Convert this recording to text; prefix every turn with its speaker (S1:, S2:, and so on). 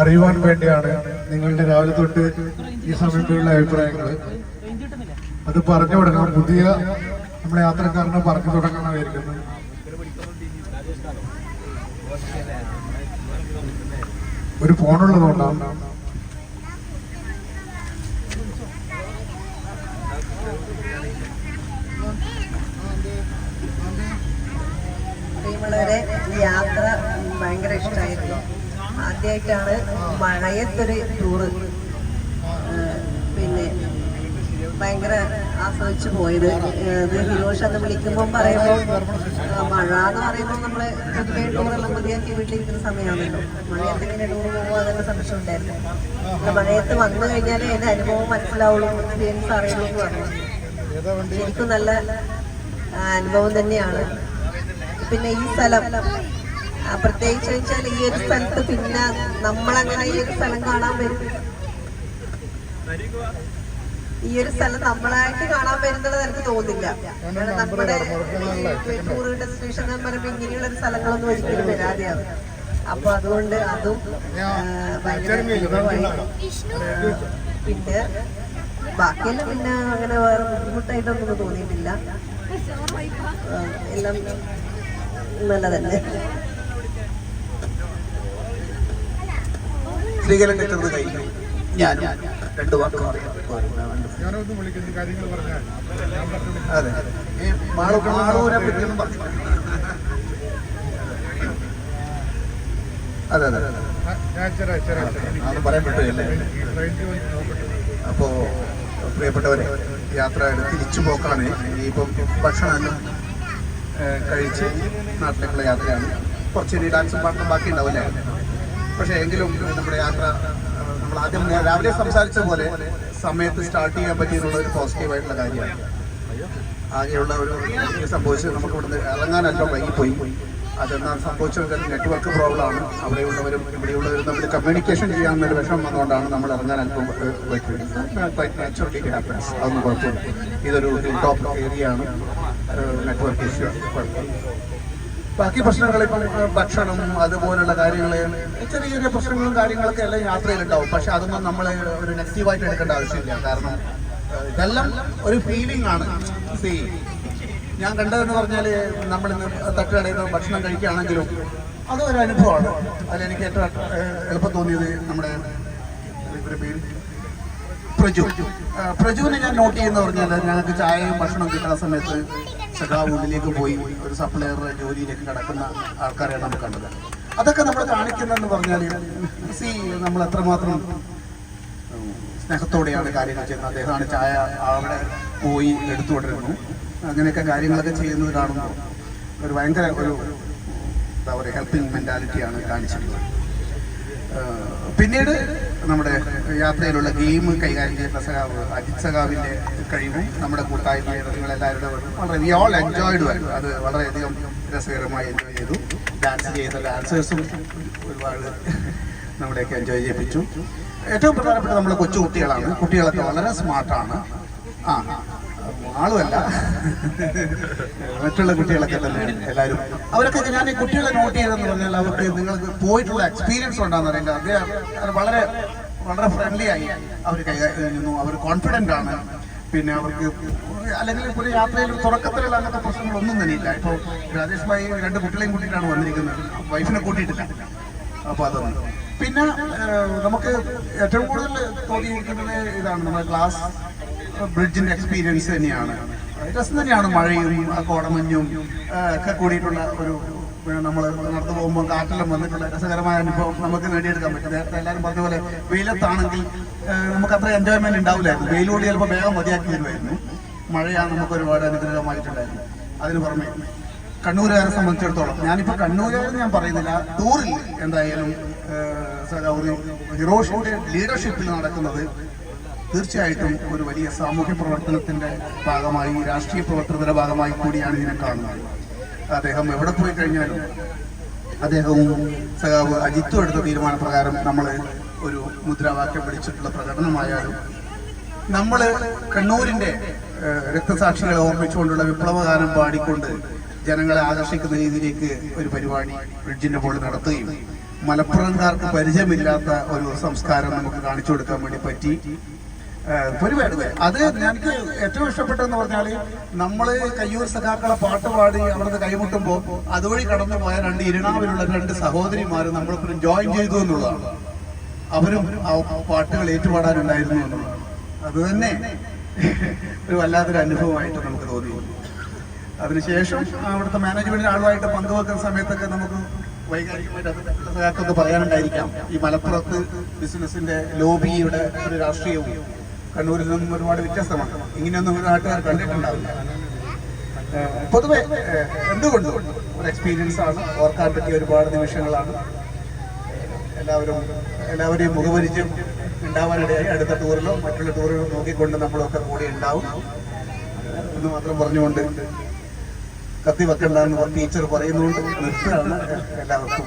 S1: അറിയുവാൻ വേണ്ടിയാണ് നിങ്ങളുടെ രാവിലെ തൊട്ട് ഈ സമയത്തുള്ള അഭിപ്രായങ്ങൾ. അത് പറഞ്ഞു തുടങ്ങാം. പുതിയ നമ്മുടെ യാത്രക്കാരനെ പറഞ്ഞു തുടങ്ങണമായിരിക്കുന്നത് ഒരു ഫോണുള്ളതുകൊണ്ടാണ്
S2: യാത്ര ഭയങ്കര ഇഷ്ടമായിരുന്നു. ആദ്യമായിട്ടാണ് മഴയത്തൊരു ടൂറ് പിന്നെ ഭയങ്കര ആസ്വദിച്ചു പോയത്. ഇത് ഹിരോഷ് എന്ന് വിളിക്കുമ്പോൾ പറയുമ്പോൾ മഴ എന്ന് പറയുമ്പോൾ നമ്മൾ പൊതുവെ ടൂറെല്ലാം മതിയാക്കി വീട്ടിലിരിക്കുന്ന സമയമാണല്ലോ. മഴയത്ത് ഇങ്ങനെ ടൂർ പോകുമ്പോൾ അതൊക്കെ സന്തോഷം ഉണ്ടായിരുന്നു മഴയത്ത് വന്നു കഴിഞ്ഞാലേ എന്റെ അനുഭവം മനസ്സിലാവുള്ളൂ എക്സ്പീരിയൻസ് അറിയുള്ളൂ എന്ന് പറഞ്ഞു. ശരിക്കും നല്ല അനുഭവം തന്നെയാണ്. പിന്നെ ഈ സ്ഥലം പ്രത്യേകിച്ച് വെച്ചാൽ ഈ ഒരു സ്ഥലത്ത് പിന്നെ നമ്മളങ്ങനെ ഈ ഒരു സ്ഥലം കാണാൻ വരും. ഈ ഒരു സ്ഥലം നമ്മളായിട്ട് കാണാൻ വരുന്നത് എനിക്ക് തോന്നില്ല നമ്മുടെ ടൂർ ഡെസ്റ്റിനേഷൻ എന്ന് പറയുമ്പോൾ ഇങ്ങനെയുള്ള ഒരു സ്ഥലങ്ങളൊന്നും ഒരിക്കലും വരാതെയാണ്. അപ്പൊ അതുകൊണ്ട് അതും ഭയങ്കര പിന്നെ ബാക്കിയെല്ലാം പിന്നെ അങ്ങനെ വേറെ ബുദ്ധിമുട്ടായിട്ടൊന്നും തോന്നിയിട്ടില്ല. എല്ലാം നല്ലതന്നെ
S3: കഴിഞ്ഞു ഞാനും രണ്ടു വാക്ക് പറയാം അതെ. ഈ മാളൂ മാളൂരെ പറ്റിയൊന്നും പറഞ്ഞു അതെ അതെ
S1: ഞാൻ
S3: അത് പറയാൻ പറ്റില്ലേ അപ്പോ പ്രിയപ്പെട്ടവരെ യാത്ര തിരിച്ചു പോക്കാണ് ഇനിയിപ്പം ഭക്ഷണം കഴിച്ച് നാട്ടിലേക്കുള്ള യാത്രയാണ്. കുറച്ച് ഡാൻസും പാട്ടും ബാക്കി ഉണ്ടാവില്ലേ പക്ഷേ എങ്കിലും നമ്മുടെ യാത്ര നമ്മൾ ആദ്യം രാവിലെ സംസാരിച്ച പോലെ സമയത്ത് സ്റ്റാർട്ട് ചെയ്യാൻ പറ്റിയെന്നുള്ള ഒരു പോസിറ്റീവായിട്ടുള്ള കാര്യമാണ്. ആകെയുള്ള ഒരു സംഭവിച്ചത് നമുക്ക് ഇവിടുന്ന് ഇറങ്ങാനല്ലോ വൈകിപ്പോയി. അതെന്നാൽ സംഭവിച്ചത് നെറ്റ്വർക്ക് പ്രോബ്ലമാണ് അവിടെയുള്ളവരും ഇവിടെയുള്ളവരും തമ്മിൽ കമ്മ്യൂണിക്കേഷൻ ചെയ്യാമെന്നൊരു വിഷമം വന്നുകൊണ്ടാണ് നമ്മൾ ഇറങ്ങാൻ അല്പം നാച്ചുറലി ഹാപ്പൻസ് അതൊന്നും കുഴപ്പമില്ല. ഇതൊരു ടോപ്പ് ഏരിയ ആണ് നെറ്റ്വർക്ക് ഇഷ്യൂ കുഴപ്പമില്ല. ബാക്കി പ്രശ്നങ്ങൾ ഇപ്പം ഭക്ഷണം അതുപോലുള്ള കാര്യങ്ങൾ ചെറിയ ചെറിയ പ്രശ്നങ്ങളും കാര്യങ്ങളൊക്കെ എല്ലാം യാത്രയിലുണ്ടാവും. പക്ഷെ അതൊന്നും നമ്മൾ ഒരു നെഗറ്റീവായിട്ട് എടുക്കേണ്ട ആവശ്യമില്ല. കാരണം ഇതെല്ലാം ഒരു ഫീലിംഗ് ആണ്. സീ ഞാൻ കണ്ടതെന്ന് പറഞ്ഞാൽ നമ്മളിന്ന് തട്ടുകടയിൽ നിന്ന് ഭക്ഷണം കഴിക്കുകയാണെങ്കിലും അതൊരു അനുഭവമാണ്. അതിലെനിക്ക് ഏറ്റവും എളുപ്പം തോന്നിയത് നമ്മുടെ പേര് പ്രജു. പ്രജുവിനെ ഞാൻ നോട്ട് ചെയ്യുന്ന പറഞ്ഞാൽ ഞങ്ങൾക്ക് ചായയും ഭക്ഷണവും കിട്ടുന്ന സമയത്ത് സഖാവ് ഉള്ളിലേക്ക് പോയി ഒരു സപ്ലയറുടെ ജോലിയിലേക്ക് കിടക്കുന്ന ആൾക്കാരെയാണ് നമ്മൾ കണ്ടത്. അതൊക്കെ നമ്മൾ കാണിക്കുന്നതെന്ന് പറഞ്ഞാൽ സി നമ്മൾ എത്രമാത്രം സ്നേഹത്തോടെയാണ് കാര്യങ്ങൾ ചെയ്യുന്നത്. അദ്ദേഹമാണ് ചായ അവിടെ പോയി എടുത്തുകൊണ്ടിരുന്നു. അങ്ങനെയൊക്കെ കാര്യങ്ങളൊക്കെ ചെയ്യുന്നത് കാണുമ്പോൾ ഒരു ഭയങ്കര ഒരു എന്താ പറയുക ഹെൽപ്പിംഗ് മെന്റാലിറ്റിയാണ് കാണിച്ചിട്ടുള്ളത്. പിന്നീട് നമ്മുടെ യാത്രയിലുള്ള ഗെയിം കൈകാര്യം ചെയ്യുന്ന സഖാവ് അജിത് സഖാവിന്റെ കഴിവും നമ്മുടെ കൂട്ടായ്മ നിങ്ങളെല്ലാവരുടെ വളരെ വി ഓൾ എൻജോയ്ഡ് ആയിരുന്നു അത് വളരെയധികം രസകരമായി എൻജോയ് ചെയ്തു. ഡാൻസ് ചെയ്ത ഡാൻസേഴ്സും ഒരുപാട് നമ്മുടെയൊക്കെ എൻജോയ് ചെയ്യിപ്പിച്ചു. ഏറ്റവും പ്രധാനപ്പെട്ട നമ്മുടെ കൊച്ചു കുട്ടികളാണ് കുട്ടികളൊക്കെ വളരെ സ്മാർട്ടാണ് ആ ആളുമല്ല. മറ്റുള്ള കുട്ടികളൊക്കെ തന്നെ എല്ലാവരും. അവരൊക്കെ ഞാൻ ഈ കുട്ടികളെ നോട്ട് ചെയ്തെന്ന് പറഞ്ഞാൽ അവർക്ക് നിങ്ങൾക്ക് പോയിട്ടുള്ള എക്സ്പീരിയൻസ് ഉണ്ടാകുന്ന അറിയില്ല അദ്ദേഹം വളരെ വളരെ ഫ്രണ്ട്ലി ആയി അവർ കൈകാര്യം അവർ കോൺഫിഡന്റ് ആണ്. പിന്നെ അവർക്ക് അല്ലെങ്കിൽ ഒരു യാത്രയിൽ തുടക്കത്തിലുള്ള അങ്ങനത്തെ പ്രശ്നങ്ങളൊന്നും തന്നെ ഇല്ല ഇപ്പോൾ രാജേഷ് ഭായി രണ്ട് കുട്ടികളെയും കൂട്ടിയിട്ടാണ് വന്നിരിക്കുന്നത്. വൈഫിനെ കൂട്ടിയിട്ടില്ല. അപ്പോൾ അതൊന്നും. പിന്നെ നമുക്ക് ഏറ്റവും കൂടുതൽ തോന്നിയിരിക്കുന്നത് ഇതാണ്. നമ്മുടെ ഗ്ലാസ് ബ്രിഡ്ജിന്റെ എക്സ്പീരിയൻസ് തന്നെയാണ്. രസം തന്നെയാണ് മഴയും കോടമഞ്ഞും ഒക്കെ കൂടിയിട്ടുള്ള ഒരു നമ്മൾ നടന്നു പോകുമ്പോൾ കാറ്റെല്ലാം വന്നിട്ടുള്ള രസകരമായ അനുഭവം നമുക്ക് നേടിയെടുക്കാൻ പറ്റും. നേരത്തെ എല്ലാവരും പറഞ്ഞ പോലെ വെയിലത്താണെങ്കിൽ നമുക്ക് അത്ര എൻജോയ്മെന്റ് ഉണ്ടാവില്ലായിരുന്നു. വെയിലോട് ചിലപ്പോൾ വേഗം മതിയാക്കി തരുമായിരുന്നു. മഴയാണ് നമുക്ക് ഒരുപാട് അനുഗ്രഹമായിട്ടുണ്ടായിരുന്നു അതിന് പുറമെ കണ്ണൂരുകാരെ സംബന്ധിച്ചിടത്തോളം ഞാനിപ്പോൾ കണ്ണൂരുകാരെന്ന് ഞാൻ പറയുന്നില്ല ടൂറിൽ എന്തായാലും ഒരു ഹിറോഷിന്റെ ലീഡർഷിപ്പിൽ നടക്കുന്നത് തീർച്ചയായിട്ടും ഒരു വലിയ സാമൂഹ്യ പ്രവർത്തനത്തിന്റെ ഭാഗമായി രാഷ്ട്രീയ പ്രവർത്തനത്തിന്റെ ഭാഗമായി കൂടിയാണ് ഇതിനെ കാണുന്നത്. അദ്ദേഹം എവിടെ പോയി കഴിഞ്ഞാലും അദ്ദേഹവും സഖാവ് അജിത്തും എടുത്ത തീരുമാനപ്രകാരം നമ്മൾ ഒരു മുദ്രാവാക്യം വിളിച്ചിട്ടുള്ള പ്രകടനമായാലും നമ്മൾ കണ്ണൂരിന്റെ രക്തസാക്ഷികളെ ഓർമ്മിച്ചുകൊണ്ടുള്ള വിപ്ലവഗാനം പാടിക്കൊണ്ട് ജനങ്ങളെ ആകർഷിക്കുന്ന രീതിയിലേക്ക് ഒരു പരിപാടി ബ്രിഡ്ജിന്റെ മുകളിൽ നടത്തുകയും മലപ്പുറംകാർക്ക് പരിചയമില്ലാത്ത ഒരു സംസ്കാരം നമുക്ക് കാണിച്ചു കൊടുക്കാൻ വേണ്ടി പറ്റി. ഒരുപാട് അത് ഞങ്ങൾക്ക് ഏറ്റവും ഇഷ്ടപ്പെട്ടതെന്ന് പറഞ്ഞാൽ നമ്മൾ കയ്യൂർ സഖാക്കളെ പാട്ട് പാടി അവിടുന്ന് കൈമുട്ടുമ്പോൾ അതുവഴി കടന്നു പോയ രണ്ട് ഇരുണാവിലുള്ള രണ്ട് സഹോദരിമാർ നമ്മളിപ്പോൾ ജോയിൻ ചെയ്തു എന്നുള്ളതാണ്. അവരും പാട്ടുകൾ ഏറ്റുപാടാനുണ്ടായിരുന്നു എന്നുള്ളത്. അത് തന്നെ ഒരു വല്ലാത്തൊരു അനുഭവമായിട്ട് നമുക്ക് തോന്നി. അതിനുശേഷം അവിടുത്തെ മാനേജ്മെന്റിന് ആളുമായിട്ട് പങ്കുവെക്കുന്ന സമയത്തൊക്കെ നമുക്ക് വൈകാരികമായിട്ട് പറയാനുണ്ടായിരിക്കാം. ഈ മലപ്പുറത്ത് ബിസിനസിന്റെ ലോബിയുടെ ഒരു രാഷ്ട്രീയവും കണ്ണൂരിൽ നിന്നും ഒരുപാട് വ്യത്യസ്തമാണ്. ഇങ്ങനെയൊന്നും ഒരു നാട്ടുകാർ കണ്ടിട്ടുണ്ടാവില്ല. പൊതുവെ എന്തുകൊണ്ടും ഒരു എക്സ്പീരിയൻസ് ആണ്. ഓർക്കാൻ പറ്റിയ ഒരുപാട് നിമിഷങ്ങളാണ്. എല്ലാവരും എല്ലാവരെയും മുഖപരിചയം ഉണ്ടാവാനിടയായി അടുത്ത ടൂറിലോ മറ്റുള്ള ടൂറിലോ നോക്കിക്കൊണ്ട് നമ്മളൊക്കെ കൂടി ഉണ്ടാവും. എന്ന് മാത്രം പറഞ്ഞുകൊണ്ട് കത്തി വെക്കണ്ടെന്ന് ടീച്ചർ പറയുന്നുണ്ട്. നിർത്തുകയാണ് എല്ലാവർക്കും.